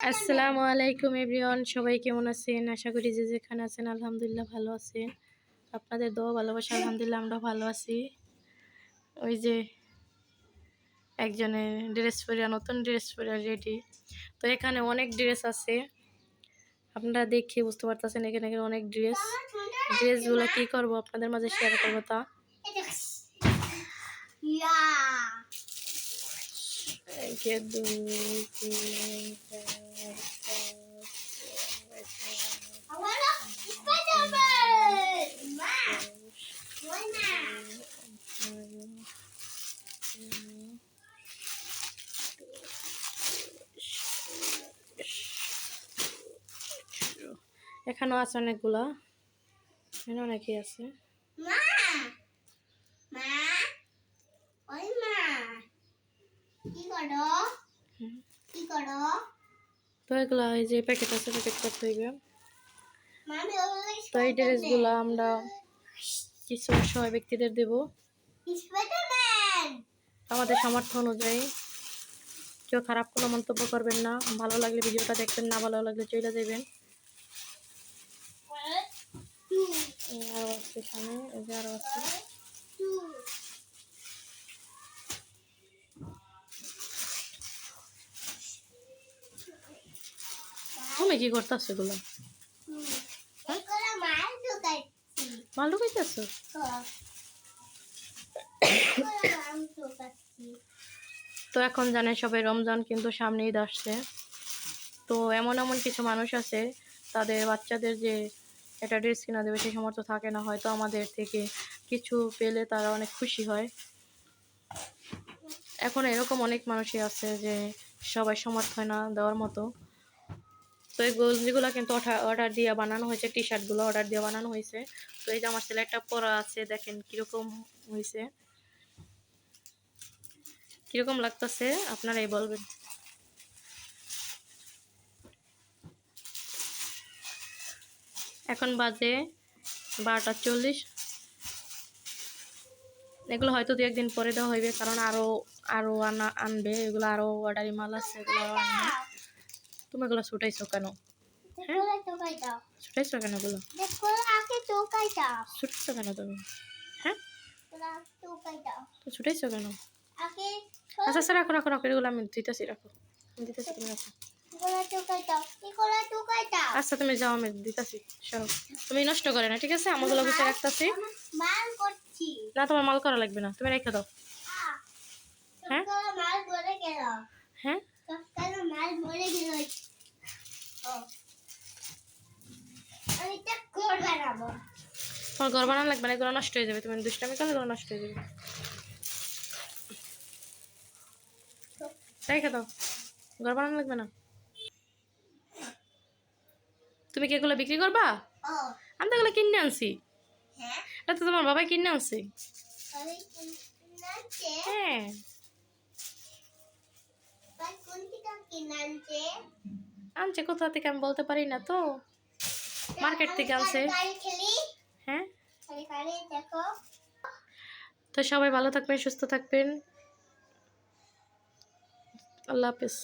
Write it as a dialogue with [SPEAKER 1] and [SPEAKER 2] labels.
[SPEAKER 1] আসসালামু আলাইকুম এভরিওয়ান সবাই কেমন আছেন? আশা করি যে যেখানে আছেন আলহামদুলিল্লাহ ভালো আছেন আপনাদের দোয়া ভালোবাসা আলহামদুলিল্লাহ আমরা ভালো আছি। ওই যে একজনের ড্রেস পরিয়া নতুন ড্রেস পরিয়া রেডি তো এখানে অনেক ড্রেস আছে। আপনারা দেখে বুঝতে পারতেছেন এখানে এখানে অনেক ড্রেস। ড্রেসগুলো কী করব? আপনাদের মাঝে শেয়ার করব তা। এক দুই তিন এখানেও আছে অনেকগুলা। এখানে অনেকেই আছে।
[SPEAKER 2] মা মা ওই মা কি করো? কি করো?
[SPEAKER 1] তো এগুলা এই যে প্যাকেট আছে প্যাকেট করতে হইবে তো এই ড্রেসগুলো আমরা কিছু অসহায় ব্যক্তিদের দেব। আমাদের সামর্থ্য অনুযায়ী। কেউ খারাপ কোনো মন্তব্য করবেন না। ভালো লাগলে ভিডিওটা দেখবেন না ভালো লাগলে চলে এই আরও আছে এখানে এই যে আরও আছে। তুমি কি করতেছো এগুলো?
[SPEAKER 2] মাল
[SPEAKER 1] ঢুকাইতেছো তো এখন জানে সবাই, রমজান কিন্তু সামনেই আসছে। তো এমন এমন কিছু মানুষ আছে, তাদের বাচ্চাদের যে একটা ড্রেস কিনা দেবে সেই সমর্থ থাকে না। হয়তো আমাদের থেকে কিছু পেলে তারা অনেক খুশি হয়। এখন এরকম অনেক মানুষই আছে যে সবাই সমর্থ হয় না দেওয়ার মতো। তো এই গঞ্জিগুলো কিন্তু অর্ডার দিয়ে বানানো হয়েছে টি শার্টগুলো অর্ডার দিয়ে বানানো হয়েছে। তো এই যে আমার ছেলে একটা পরা আছে, দেখেন কীরকম হয়েছে কীরকম লাগতেছে? আপনারাই বলবেন। এখন বাজে বারোটা চল্লিশ। এগুলো হয়তো দু একদিন পরে দেওয়া হইবে, কারণ আরও আরও আনা, আনবে, এগুলো আরও অর্ডারি মাল আছে, এগুলো আরও আনবে। তুমি এগুলো ছুটাইছো কেন?
[SPEAKER 2] দাও।
[SPEAKER 1] ছুটাইছো কেন
[SPEAKER 2] দাও।
[SPEAKER 1] ছুটছো কেন তুমি? হ্যাঁ? তো ছুটাইছো কেন? আচ্ছা আচ্ছা রাখো রাখো রাখো এগুলো আমি দিতেছি রাখো। দিতেছি তুমি রাখো। আচ্ছা তুমি যাও আমি দিতেছি সরো তুমি নষ্ট করে না ঠিক আছে? আমাগুলো গুছিয়ে রাখতেছি।
[SPEAKER 2] মাল
[SPEAKER 1] না তোমার মাল করা লাগবে না তুমি রেখে দাও। হ্যাঁ?
[SPEAKER 2] গেল।
[SPEAKER 1] হ্যাঁ?
[SPEAKER 2] মাল মরে গেল ও। আমি এটা ঘর বানাবো
[SPEAKER 1] তোমার ঘর বানানো লাগবে না এগুলো নষ্ট হয়ে যাবে। তুমি দুষ্টামি করলে এগুলো নষ্ট হয়ে যাবে। রেখে দাও। ঘর বানানো লাগবে না। তুমি কি এগুলো বিক্রি করবা? আমি তো এগুলো কিনে আনছি।
[SPEAKER 2] হ্যাঁ?
[SPEAKER 1] এটা তো তোমার বাবাই কিনে আনছি। হ্যাঁ। আনছে কোথা থেকে আমি বলতে পারি না তো। মার্কেট থেকে আনছে। হ্যাঁ? তো সবাই ভালো থাকবেন সুস্থ থাকবেন। আল্লাহ হাফিজ।